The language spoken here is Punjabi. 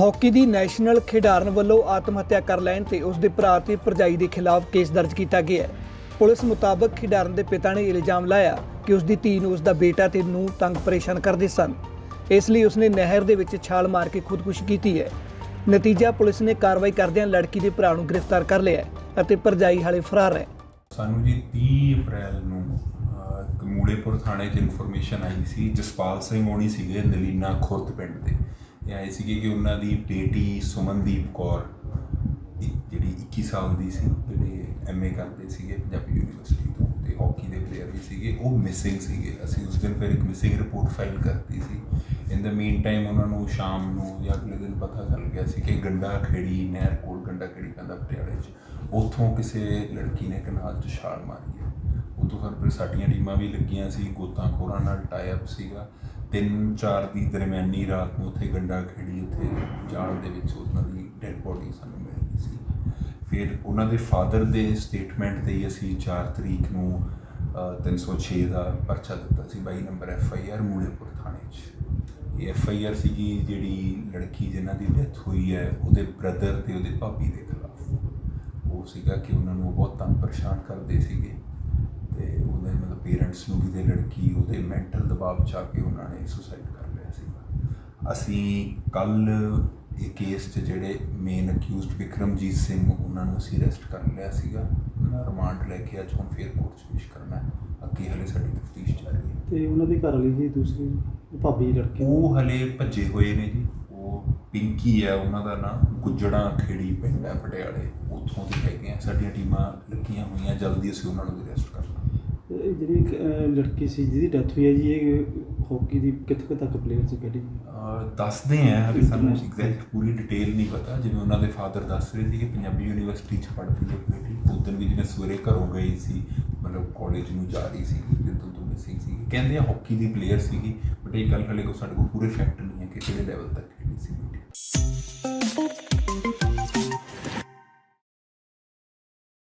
ਹਾਕੀ ਦੀ ਨੈਸ਼ਨਲ ਖਿਡਾਰਨ ਵੱਲੋਂ ਆਤਮ ਹੱਤਿਆ ਕਰ ਲੈਣ ਤੇ ਉਸ ਦੇ ਭਰਾ ਤੇ ਭਰਜਾਈ ਦੇ ਖਿਲਾਫ ਕੇਸ ਦਰਜ ਕੀਤਾ ਗਿਆ ਹੈ। ਪੁਲਿਸ ਮੁਤਾਬਕ ਖਿਡਾਰਨ ਦੇ ਪਿਤਾ ਨੇ ਇਲਜ਼ਾਮ ਲਾਇਆ ਕਿ ਉਸ ਦੀ ਧੀ ਨੂੰ ਉਸ ਦਾ ਬੇਟਾ ਤੇ ਨੂੰ ਤੰਗ ਪਰੇਸ਼ਾਨ ਕਰਦੇ ਸਨ। ਇਸ ਲਈ ਉਸਨੇ ਨਹਿਰ ਦੇ ਵਿੱਚ ਛਾਲ ਮਾਰ ਕੇ ਖੁਦਕੁਸ਼ੀ ਕੀਤੀ ਹੈ। ਨਤੀਜਾ ਪੁਲਿਸ ਨੇ ਕਾਰਵਾਈ ਕਰਦਿਆਂ ਲੜਕੀ ਦੇ ਭਰਾ ਨੂੰ ਗ੍ਰਿਫਤਾਰ ਕਰ ਲਿਆ ਅਤੇ ਭਰਜਾਈ ਹਾਲੇ ਫਰਾਰ ਹੈ। ਸਾਨੂੰ ਜੀ 30 ਅਪ੍ਰੈਲ ਨੂੰ ਅਹ, ਥਾਣੇ 'ਚ ਇਨਫੋਰਮੇਸ਼ਨ ਆਈ ਸੀ। ਜਸਪਾਲ ਸਿੰਘ ਹੋਣੀ ਸੀਗੇ ਨਲੀਨਾ ਖੁਰਦ ਪਿੰਡ ਦੇ। ਇਹ ਆਏ ਸੀਗੇ ਕਿ ਉਹਨਾਂ ਦੀ ਬੇਟੀ ਸੁਮਨਦੀਪ ਕੌਰ ਇੱਕ ਜਿਹੜੀ 21 ਸਾਲ ਦੀ ਸੀ, ਜਿਹੜੇ ਐਮਏ ਕਰਦੇ ਸੀਗੇ ਪੰਜਾਬੀ ਯੂਨੀਵਰਸਿਟੀ ਤੋਂ ਤੇ ਹਾਕੀ ਦੇ ਪਲੇਅਰ ਵੀ ਸੀਗੇ, ਉਹ ਮਿਸਿੰਗ ਸੀਗੇ। ਅਸੀਂ ਉਸ ਦਿਨ ਫਿਰ ਇੱਕ ਮਿਸਿੰਗ ਰਿਪੋਰਟ ਫਾਈਲ ਕਰਤੀ ਸੀ। ਇਨ ਦਾ ਮੀਨ ਟਾਈਮ ਉਹਨਾਂ ਨੂੰ ਸ਼ਾਮ ਨੂੰ ਜਾਂ ਅਗਲੇ ਦਿਨ ਪਤਾ ਚੱਲ ਗਿਆ ਸੀ ਕਿ ਗੰਡਾ ਖੇੜੀ ਨਹਿਰ ਕੋਲ ਗੰਡਾ ਖੇੜੀ ਪੈਂਦਾ ਪਟਿਆਲੇ 'ਚ। ਉੱਥੋਂ ਕਿਸੇ ਲੜਕੀ ਨੇ ਕਨਾਲ 'ਚ ਛਾਲ ਮਾਰੀ ਹੈ। ਉਦੋਂ ਹਰ ਫਿਰ ਸਾਡੀਆਂ ਟੀਮਾਂ ਵੀ ਲੱਗੀਆਂ ਸੀ ਗੋਤਾਖੋਰਾਂ ਨਾਲ ਟਾਈ ਅਪ ਸੀਗਾ। ਤਿੰਨ ਚਾਰ ਦੀ ਦਰਮਿਆਨੀ ਰਾਤ ਨੂੰ ਉੱਥੇ ਗੰਡਾ ਖੇੜੀ ਉੱਥੇ ਜਾਲ ਦੇ ਵਿੱਚ ਉਹਨਾਂ ਦੀ ਡੈਡ ਬੋਡੀ ਸਾਨੂੰ ਮਿਲ ਗਈ ਸੀ। ਫਿਰ ਉਹਨਾਂ ਦੇ ਫਾਦਰ ਦੇ ਸਟੇਟਮੈਂਟ ਤੇ ਹੀ ਅਸੀਂ 4 ਤਰੀਕ ਨੂੰ ਅ, 306 ਦਾ ਪਰਚਾ ਦਿੱਤਾ ਸੀ 22 number F I R Mulepur ਥਾਣੇ 'ਚ। ਇਹ ਐਫ ਆਈ ਆਰ ਸੀਗੀ ਜਿਹੜੀ ਲੜਕੀ ਜਿਨ੍ਹਾਂ ਦੀ ਡੈਥ ਹੋਈ ਹੈ ਉਹਦੇ ਬ੍ਰਦਰ ਤੇ ਉਹਦੇ ਭਾਬੀ ਦੇ ਖਿਲਾਫ। ਉਹ ਸੀਗਾ ਕਿ ਉਹਨਾਂ ਨੂੰ ਉਹ ਬਹੁਤ ਤੰਗ ਪਰੇਸ਼ਾਨ ਕਰਦੇ ਸੀਗੇ। ਪੇਰੈਂਟਸ ਨੂੰ ਵੀ ਤੇ ਲੜਕੀ ਉਹਦੇ ਮੈਂਟਲ ਦਬਾਅ ਚ ਆ ਕੇ ਉਹਨਾਂ ਨੇ ਸੁਸਾਈਡ ਕਰ ਲਿਆ ਸੀਗਾ। ਅਸੀਂ ਕੱਲ ਇਹ ਕੇਸ 'ਚ ਜਿਹੜੇ ਮੇਨ ਅਕਿਊਜ਼ਡ ਵਿਕਰਮਜੀਤ ਸਿੰਘ ਉਹਨਾਂ ਨੂੰ ਅਸੀਂ ਅਰੈਸਟ ਕਰ ਲਿਆ ਸੀਗਾ। ਉਹਨਾਂ ਰਿਮਾਂਡ ਲੈ ਕੇ ਅੱਜ ਹੁਣ ਫੇਰ ਕੋਰਟ 'ਚ ਪੇਸ਼ ਕਰਨਾ ਹੈ। ਅੱਗੇ ਹਲੇ ਸਾਡੀ ਤਫਤੀਸ਼ ਜਾਰੀ ਹੈ। ਤੇ ਉਹਨਾਂ ਦੀ ਘਰ ਵਾਲੀ ਜੀ ਦੂਸਰੀ ਉਹ ਭਾਬੀ ਲੜਕੀ? ਉਹ ਹਲੇ ਭੱਜੇ ਹੋਏ ਨੇ ਜੀ। ਉਹ ਪਿੰਕੀ ਹੈ ਉਹਨਾਂ ਦਾ ਨਾਮ ਗੁੱਜੜਾ ਖੇੜੀ ਪਿੰਡ ਹੈ ਪਟਿਆਲੇ। ਉੱਥੋਂ ਦੇ ਹੈਗੇ ਆ। ਸਾਡੀਆਂ ਟੀਮਾਂ ਲੱਗੀਆਂ ਹੋਈਆਂ। ਜਲਦੀ ਅਸੀਂ ਉਹਨਾਂ ਨੂੰ ਅਰੈਸਟ ਕਰਨਾ ਇਹ ਜਿਹੜੀ ਇੱਕ, ਅਹ, ਲੜਕੀ ਸੀ ਜਿਹਦੀ ਡੈਥ ਹੋਈ ਹੈ ਜੀ ਇਹ ਹਾਕੀ ਦੀ ਕਿੱਥੇ ਕੁ ਤੱਕ ਪਲੇਅਰ ਸੀ ਕਿਹੜੀ ਅਹ ਦੱਸਦੇ ਆ ਹਲੇ ਸਾਨੂੰ ਐਗਜ਼ੈਕਟ ਪੂਰੀ ਡਿਟੇਲ ਨਹੀਂ ਪਤਾ। ਜਿਵੇਂ ਉਹਨਾਂ ਦੇ ਫਾਦਰ ਦੱਸ ਰਹੇ ਸੀ ਕਿ ਪੰਜਾਬੀ ਯੂਨੀਵਰਸਿਟੀ ਚ ਪੜ੍ਹਦੀ ਹੈ ਬੇਟੀ ਉਦੋਂ ਵੀ ਜਿਵੇਂ ਸਵੇਰੇ ਘਰੋਂ ਗਈ ਸੀ ਮਤਲਬ ਕਾਲਜ ਨੂੰ ਜਾ ਰਹੀ ਸੀ ਜਦੋਂ ਤੋਂ ਮਿਸਿੰਗ ਸੀ ਕਹਿੰਦੇ ਆ ਹਾਕੀ ਦੀ ਪਲੇਅਰ ਸੀਗੀ ਬਟ ਇਹ ਗੱਲ ਹਲੇ ਕੋ ਸਾਡੇ ਕੋਲ ਪੂਰੇ ਫੈਕਟ ਨਹੀਂ ਹੈ ਕਿ ਕਿਹੜੇ ਲੈਵਲ ਤੱਕ।